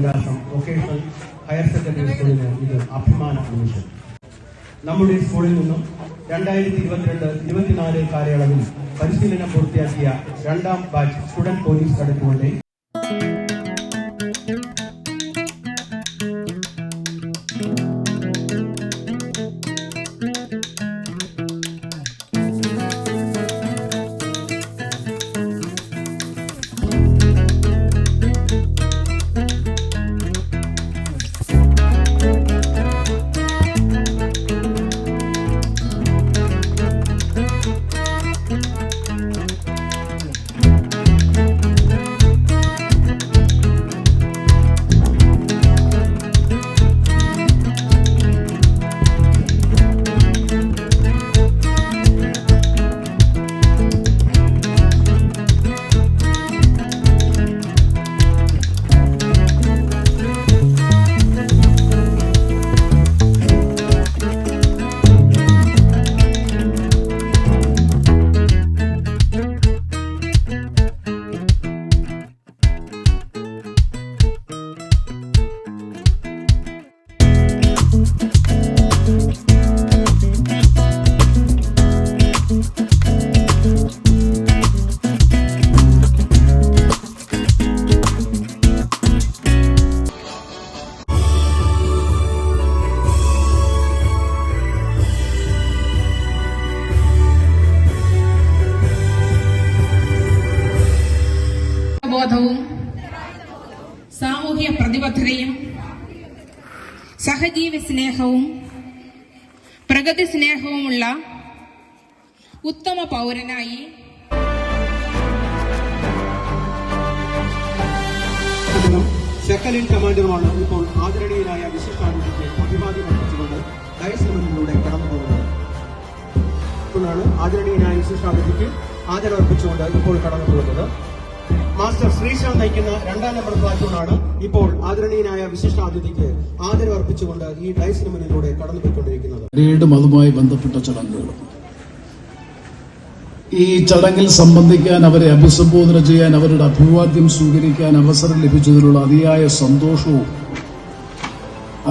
വിലാസം vocational higher secondary സ്കൂളിന് ഇത് അഭിമാന നിമിഷം നമ്മുടെ സ്കൂളിൽ നിന്നും രണ്ടായിരത്തി ഇരുപത്തിരണ്ട് ഇരുപത്തിനാല് കാലയളവിൽ പരിശീലനം പൂർത്തിയാക്കിയ രണ്ടാം ബാച്ച് സ്റ്റുഡന്റ് പോലീസ് കടക്കുകളുടെ സാമൂഹ്യ പ്രതിബദ്ധതയും സഹജീവി സ്നേഹവും പ്രകൃതി സ്നേഹവുമുള്ള ഉത്തമ പൗരനായി സെക്കലിൻ കമാൻഡറുമാണ് ഇപ്പോൾ ആദരണീയനായ വിശിഷ്ടാതിഥിക്ക് അഭിവാദ്യം അർപ്പിച്ചുകൊണ്ട് ഡയസ്ലമിലൂടെ കടന്നു പോകുന്നത് ഇപ്പോഴാണ് ആദരണീയനായ വിശിഷ്ടാതിഥിക്ക് ആദരവർപ്പിച്ചുകൊണ്ട് ഇപ്പോൾ കടന്നു പോകുന്നത് മാസ്റ്റർ ശ്രീശാന്ത് നയിക്കുന്ന രണ്ടാം നമ്പർ പ്ലാറ്റൂണാണ് ഇപ്പോൾ ആദരണീയനായ വിശിഷ്ടാതിഥിക്ക് ആദരവർപ്പിച്ചുകൊണ്ട് ഈ ഡയസ്ലമിലൂടെ കടന്നുപോയിക്കൊണ്ടിരിക്കുന്നത്. പരേഡും അതുമായി ബന്ധപ്പെട്ട ചടങ്ങുകൾ. ഈ ചടങ്ങിൽ സംബന്ധിക്കാൻ അവരെ അഭിസംബോധന ചെയ്യാൻ അവരുടെ അഭിവാദ്യം സ്വീകരിക്കാൻ അവസരം ലഭിച്ചതിലുള്ള അതിയായ സന്തോഷവും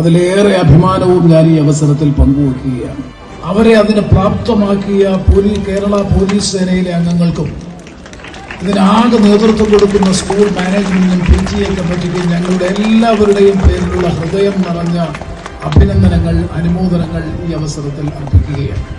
അതിലേറെ അഭിമാനവും ഞാൻ ഈ അവസരത്തിൽ പങ്കുവെക്കുകയാണ്. അവരെ അതിന് പ്രാപ്തമാക്കിയ പോലീസ് കേരള പോലീസ് സേനയിലെ അംഗങ്ങൾക്കും ഇതിനാകെ നേതൃത്വം കൊടുക്കുന്ന സ്കൂൾ മാനേജ്മെന്റിനും പി ജി കമ്മിറ്റിക്കും ഞങ്ങളുടെ എല്ലാവരുടെയും പേരിലുള്ള ഹൃദയം നിറഞ്ഞ അഭിനന്ദനങ്ങൾ അനുമോദനങ്ങൾ ഈ അവസരത്തിൽ അർപ്പിക്കുകയാണ്.